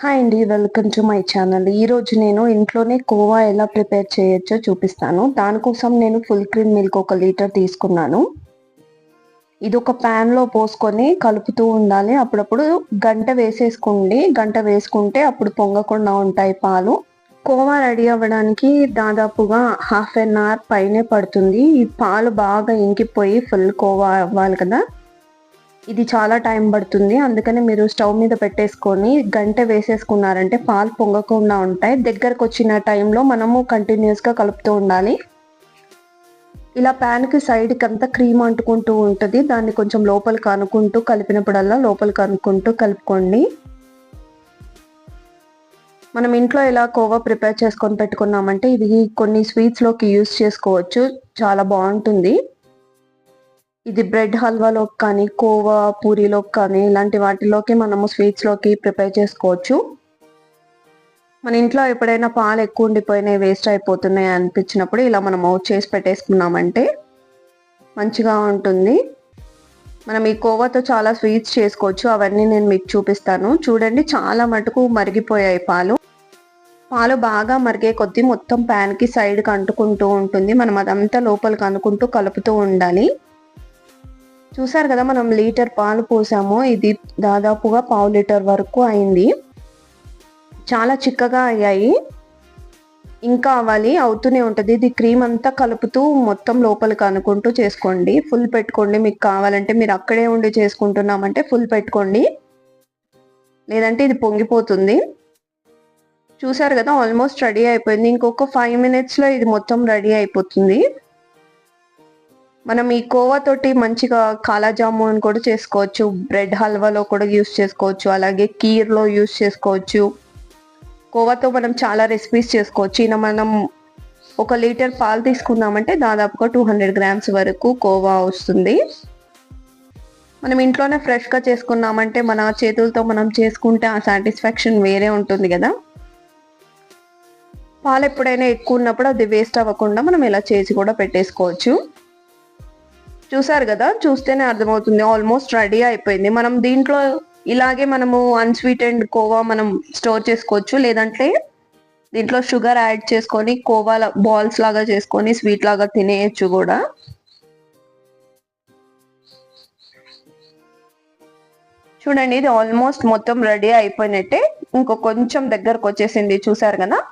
Hi అండి welcome to my channel. ఈరోజు నేను ఇంట్లోనే కోవా ఎలా ప్రిపేర్ చేయొచ్చో చూపిస్తాను. దానికోసం నేను ఫుల్ క్రీమ్ మిల్క్ ఒక లీటర్ తీసుకున్నాను. ఇది ఒక ప్యాన్లో పోసుకొని కలుపుతూ ఉండాలి. అప్పుడప్పుడు గంట వేసేసుకోండి. గంట వేసుకుంటే అప్పుడు పొంగకుండా ఉంటాయి పాలు. కోవా రెడీ అవ్వడానికి దాదాపుగా హాఫ్ అన్ అవర్ పైనే పడుతుంది. ఈ పాలు బాగా ఇంకిపోయి ఫుల్ కోవా అవ్వాలి కదా. ఇది చాలా టైం పడుతుంది. అందుకని మీరు స్టవ్ మీద పెట్టేసుకొని గంట వేసేసుకున్నారంటే పాలు పొంగకుండా ఉంటాయి. దగ్గరకు వచ్చిన టైంలో మనము కంటిన్యూస్గా కలుపుతూ ఉండాలి. ఇలా ప్యాన్కి సైడ్కి అంతా క్రీమ్ అంటుకుంటూ ఉంటుంది. దాన్ని కొంచెం లోపలికి అనుకుంటూ కలిపినప్పుడల్లా లోపలికి అనుకుంటూ కలుపుకోండి. మనం ఇంట్లో ఇలా కోవా ప్రిపేర్ చేసుకొని పెట్టుకున్నామంటే ఇది కొన్ని స్వీట్స్లోకి యూస్ చేసుకోవచ్చు. చాలా బాగుంటుంది. ఇది బ్రెడ్ హల్వాలో కానీ కోవా పూరిలో కానీ ఇలాంటి వాటిలోకి మనము స్వీట్స్లోకి ప్రిపేర్ చేసుకోవచ్చు. మన ఇంట్లో ఎప్పుడైనా పాలు ఎక్కువ ఉండిపోయినాయి వేస్ట్ అయిపోతున్నాయి అనిపించినప్పుడు ఇలా మనం చేసి పెట్టేసుకున్నామంటే మంచిగా ఉంటుంది. మనం ఈ కోవాతో చాలా స్వీట్స్ చేసుకోవచ్చు. అవన్నీ నేను మీకు చూపిస్తాను. చూడండి చాలా మటుకు మరిగిపోయాయి పాలు. పాలు బాగా మరిగే కొద్దీ మొత్తం ప్యాన్కి సైడ్కి అంటుకుంటూ ఉంటుంది. మనం అదంతా లోపలికి అనుకుంటూ కలుపుతూ ఉండాలి. చూసారు కదా మనం లీటర్ పాలు పోసాము. ఇది దాదాపుగా పావు లీటర్ వరకు అయింది. చాలా చిక్కగా అయ్యాయి. ఇంకా అవ్వాలి అవుతూనే ఉంటుంది. ఇది క్రీమ్ అంతా కలుపుతూ మొత్తం లోపలికి అనుకుంటూ చేసుకోండి. ఫుల్ పెట్టుకోండి. మీకు కావాలంటే మీరు అక్కడే ఉండి చేసుకుంటున్నామంటే ఫుల్ పెట్టుకోండి. లేదంటే ఇది పొంగిపోతుంది. చూసారు కదా ఆల్మోస్ట్ రెడీ అయిపోయింది. ఇంకొక ఫైవ్ మినిట్స్లో ఇది మొత్తం రెడీ అయిపోతుంది. మనం ఈ కోవా తోటి మంచిగా కాలా జామున్ కూడా చేసుకోవచ్చు బ్రెడ్ హల్వాలో కూడా యూస్ చేసుకోవచ్చు అలాగే కీర్లో యూస్ చేసుకోవచ్చు. కోవాతో మనం చాలా రెసిపీస్ చేసుకోవచ్చు. ఇలా మనం ఒక లీటర్ పాలు తీసుకున్నామంటే దాదాపుగా టూ హండ్రెడ్ గ్రామ్స్ వరకు కోవా వస్తుంది. మనం ఇంట్లోనే ఫ్రెష్గా చేసుకున్నామంటే మన చేతులతో మనం చేసుకుంటే ఆ సాటిస్ఫాక్షన్ వేరే ఉంటుంది కదా. పాలు ఎప్పుడైనా ఎక్కువ ఉన్నప్పుడు అది వేస్ట్ అవ్వకుండా మనం ఇలా చేసి కూడా పెట్టేసుకోవచ్చు. చూసారు కదా? చూస్తేనే అర్థమవుతుంది. ఆల్మోస్ట్ రెడీ అయిపోయింది. మనం దీంట్లో ఇలాగే మనము అన్స్వీట్ అండ్ కోవా మనం స్టోర్ చేసుకోవచ్చు. లేదంటే దీంట్లో షుగర్ యాడ్ చేసుకొని కోవా బాల్స్ లాగా చేసుకొని స్వీట్ లాగా తినేయచ్చు కూడా. చూడండి ఇది ఆల్మోస్ట్ మొత్తం రెడీ అయిపోయినట్టే. ఇంకో కొంచెం దగ్గరకు వచ్చేసింది. చూసారు కదా?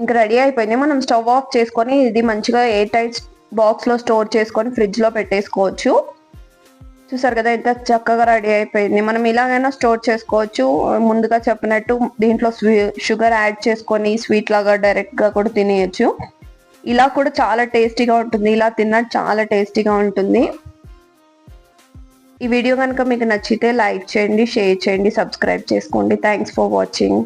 ఇంకా రెడీ అయిపోయింది. మనం స్టవ్ ఆఫ్ చేసుకొని ఇది మంచిగా ఎయిర్ టైట్ బాక్స్లో స్టోర్ చేసుకొని ఫ్రిడ్జ్లో పెట్టేసుకోవచ్చు. చూసారు కదా ఎంత చక్కగా రెడీ అయిపోయింది. మనం ఇలాగైనా స్టోర్ చేసుకోవచ్చు. ముందుగా చెప్పినట్టు దీంట్లో షుగర్ యాడ్ చేసుకొని స్వీట్ లాగా డైరెక్ట్గా కూడా తినేయచ్చు. ఇలా కూడా చాలా టేస్టీగా ఉంటుంది. ఇలా తిన్నా చాలా టేస్టీగా ఉంటుంది. ఈ వీడియో కనుక మీకు నచ్చితే లైక్ చేయండి షేర్ చేయండి సబ్స్క్రైబ్ చేసుకోండి. Thanks for watching